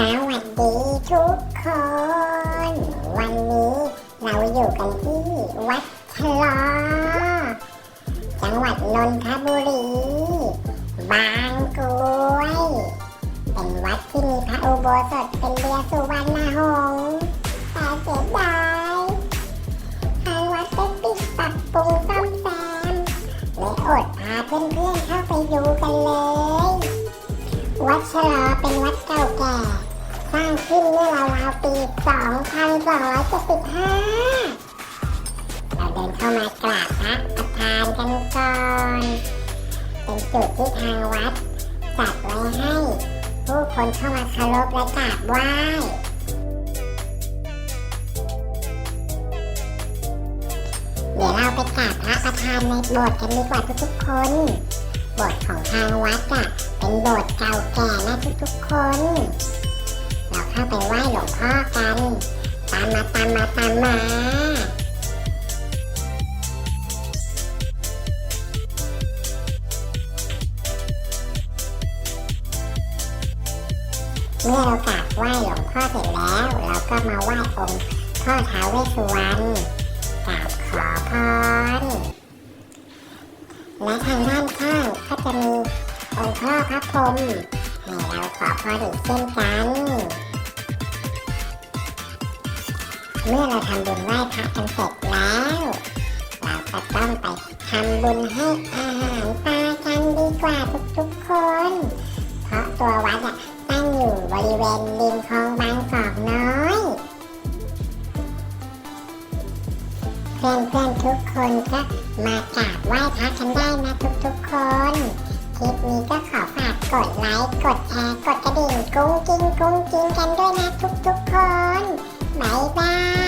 สวัสดีทุกคน วันนี้เราอยู่กันที่วัดชะลอ จังหวัดนนทบุรี บางกรวย เป็นวัดที่มีพระอุโบสถเป็นเรือสุวรรณหงษ์แต่เสียดายทางวัดได้ปิดปรับปรุงซ่อมแซมเลยอดพาเพื่อนๆเข้าไปดูกันเลย วัดชะลอเป็นวัดเก่าแก่ สร้างขึ้นเมื่อราวๆปี 2275 เราเดินเข้ามากราบพระประธานกันก่อน เป็นจุดที่ทางวัด จัดไว้ให้ผู้คนเข้ามาเคารพและกราบไหว้เดี๋ยวเราไปกราบพระประธานในโบสถ์กันดีกว่าทุกๆคนโบสถ์ของทางวัดอะเป็นโบสถ์เก่าแก่นะทุกๆคน เราเข้าไปไหว้หลวงพ่อกัน ตามมาตามมาตามมาเมื่อเรากราบไหว้หลวงพ่อเสร็จแล้ว เราก็มาไหว้องค์พ่อท้าวเวสสุวรรณกราบขอพรและทางด้านข้างก็จะมีองค์พ่อพระพรหมให้เราขอพรอีกเช่นกัน เมื่อเราทำบุญไหว้พระกันเสร็จแล้ว เราก็ต้องไปทำบุญให้อาหารปลากันดีกว่าทุกๆคน เพราะตัววัดอะตั้งอยู่บริเวณริมคลองบางกอกน้อย เพื่อนๆทุกคนก็มากราบไหว้พระกันได้นะทุกๆคน คลิปนี้ก็ขอฝากกดไลค์กดแชร์กดกระดิ่งกุ้งกิ้งกุ้งกิ้งกันด้วยนะทุกๆคนบายบาย